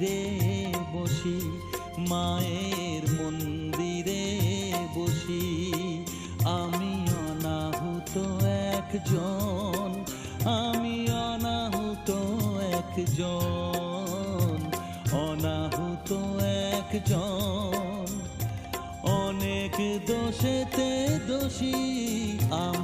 মন্দিরে বসি, মায়ের মন্দিরে বসি। আমি অনাহুত একজন, আমি অনাহুত একজন অনাহুত একজন। অনেক দোষেতে দোষী আমি